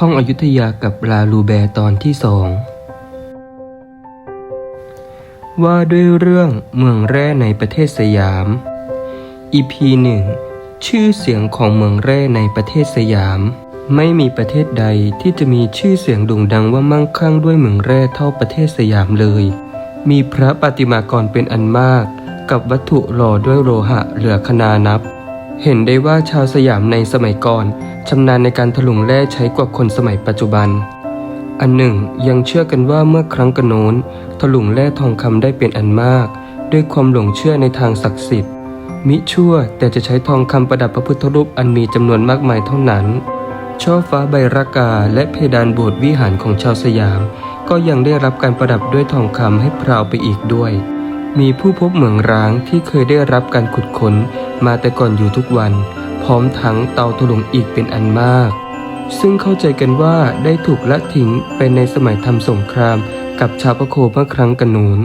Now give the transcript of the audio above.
ท่องอยุธยากับลาลูแบร์ตอนที่สองว่าด้วยเรื่องเมืองแร่ในประเทศสยาม EP หนึ่งชื่อเสียงของเมืองแร่ในประเทศสยาม ไม่มีประเทศใดที่จะมีชื่อเสียงโด่งดังว่ามั่งคั่งด้วยเมืองแร่เท่าประเทศสยามเลย มีพระปฏิมากรเป็นอันมาก กับวัตถุหล่อด้วยโลหะเหลือขนานับ เห็นได้ว่าชาวสยามในสมัยก่อนชำนาญในการถลุงแร่ใช้กว่าคนสมัยปัจจุบัน อันหนึ่งยังเชื่อกันว่าเมื่อครั้งกระโน้นถลุงแร่ทองคำได้เป็นอันมาก ด้วยความหลงเชื่อในทางศักดิ์สิทธิ์ มิชั่วแต่จะใช้ทองคำประดับพระพุทธรูปอันมีจำนวนมากมายเท่านั้น ช่อฟ้าใบรากาและเพดานโบสถ์วิหารของชาวสยาม ก็ยังได้รับการประดับด้วยทองคำให้พราวไปอีกด้วย มีผู้พบเหมืองร้างที่เคยได้รับการขุดค้น มาแต่ก่อนอยู่ทุกวัน พร้อมทั้งเตาถลุงอีกเป็นอันมาก ซึ่งเข้าใจกันว่าได้ถูกละทิ้งไปในสมัยทำสงครามกับชาวพะโคเมื่อครั้งกันนูน